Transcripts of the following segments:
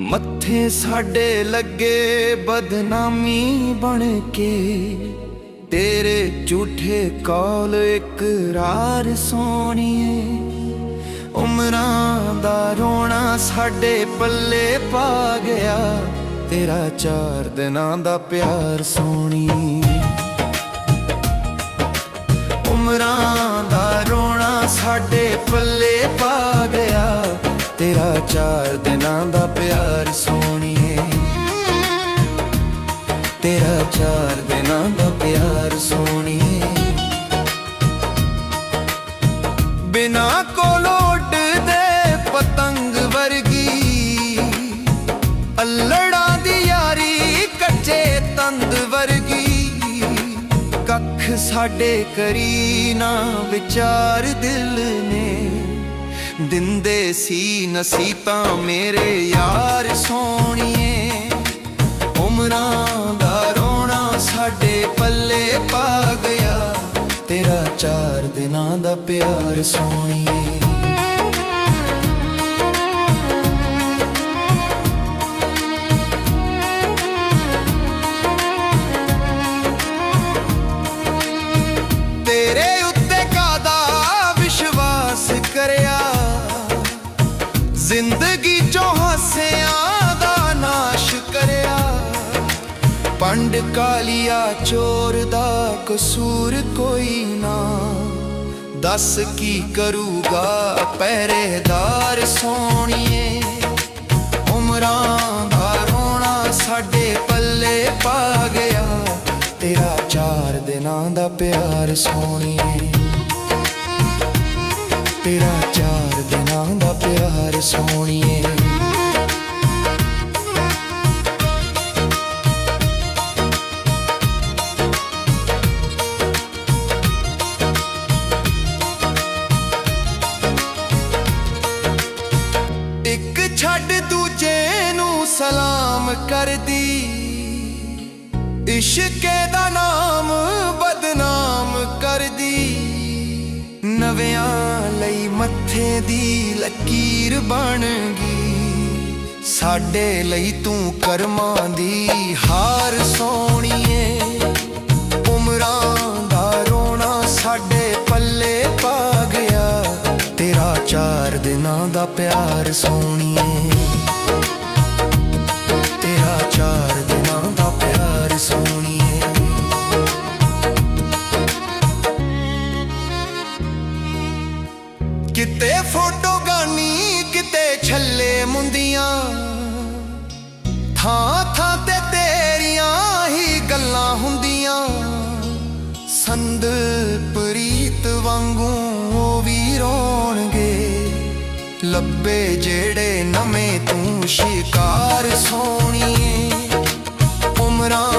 ਮੱਥੇ ਸਾਡੇ ਲੱਗੇ ਬਦਨਾਮੀ ਬਣ ਕੇ। ਤੇਰੇ ਝੂਠੇ ਕੌਲ ਇਕਰਾਰ ਸੋਣੀਏ। ਉਮਰਾਂ ਦਾ ਰੋਣਾ ਸਾਡੇ ਪੱਲੇ ਪਾ ਗਿਆ। ਤੇਰਾ ਚਾਰ ਦਿਨਾਂ ਦਾ ਪਿਆਰ ਸੋਣੀ ਤੇਰਾ ਚਾਰ ਦਿਨਾਂ ਦਾ ਪਿਆਰ ਸੋਣੀਏ ਤੇਰਾ ਚਾਰ ਦਿਨਾਂ ਦਾ ਪਿਆਰ ਸੋਣੀਏ ਬਿਨਾ ਕੋਲ ਉੱਡਦੇ ਪਤੰਗ ਵਰਗੀ ਅਲੜਾਂ ਦੀ ਯਾਰੀ ਕੱਚੇ ਤੰਦ ਵਰਗੀ ਕੱਖ ਸਾਡੇ ਕਰੀ ਨਾ ਵਿਚਾਰ ਦਿਲ ਦਿੰਦੇ ਸੀ ਨਸੀਤਾਂ ਮੇਰੇ ਯਾਰ ਸੋਣੀਏ ਉਮਰਾਂ ਦਾ ਰੋਣਾ ਸਾਡੇ ਪੱਲੇ ਪਾ ਗਿਆ। ਤੇਰਾ ਚਾਰ ਦਿਨਾਂ ਦਾ ਪਿਆਰ ਸੋਣੀਏ ਜ਼ਿੰਦਗੀ ਹਾਸਿਆਂ ਦਾ ਨਾਸ਼ ਕਰਿਆ। ਪੰਡ ਕਾਲੀਆ ਚੋਰ ਦਾ ਕਸੂਰ ਕੋਈ ਨਾ। ਦੱਸ ਕੀ ਕਰੂਗਾ ਪਹਿਰੇਦਾਰ ਸੋਣੀਏ ਉਮਰਾਂ ਦਾ ਰੋਣਾ ਸਾਡੇ ਪੱਲੇ ਪਾ ਗਿਆ। ਤੇਰਾ ਚਾਰ ਦਿਨਾਂ ਦਾ ਪਿਆਰ ਸੋਣੀਏ ਤੇਰਾ ਚਾਰ ਦਿਨਾਂ ਦਾ ਪਿਆਰ ਸੋਣੀਏ ਸਲਾਮ ਕਰਦੀ। ਇਸ਼ਕੇ ਦਾ ਨਾਮ ਬਦਨਾਮ ਕਰਦੀ। ਨਵਿਆਂ ਲਈ ਮੱਥੇ ਦੀ ਲਕੀਰ ਬਣ ਗਈ। ਸਾਡੇ ਲਈ ਤੂੰ ਕਰਮਾਂ ਦੀ ਹਾਰ ਸੋਣੀਏ। ਉਮਰਾਂ ਦਾ ਰੋਣਾ ਸਾਡੇ ਪੱਲੇ ਪਾ ਗਿਆ। ਤੇਰਾ ਚਾਰ ਦਿਨਾਂ ਦਾ ਪਿਆਰ ਸੋਣੀਏ। ਕਿਤੇ ਫੋਟੋ ਗਾਨੀ, ਕਿਤੇ ਛੱਲੇ ਮੁੰਦੀਆਂ। ਥਾਂ ਥਾਂ ਤੇ ਤੇਰੀਆਂ ਹੀ ਗੱਲਾਂ ਹੁੰਦੀਆਂ। ਸੰਦ ਪ੍ਰੀਤ ਵਾਂਗੂ ਉਹ ਵੀ ਰੋਣਗੇ। ਲੱਭੇ ਜਿਹੜੇ ਨਵੇਂ ਤੂੰ ਸ਼ਿਕਾਰ ਸੋਣੀਏ ਉਮਰਾਂ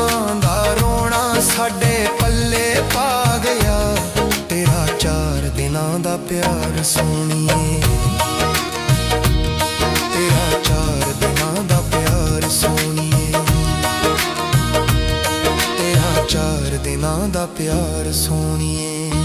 ਸੋਣੀਏ ਤੇਰਾ ਚਾਰ ਦਿਨਾਂ ਦਾ ਪਿਆਰ ਸੋਣੀਏ ਤੇਰਾ ਚਾਰ ਦਿਨਾਂ ਦਾ ਪਿਆਰ ਸੋਣੀਏ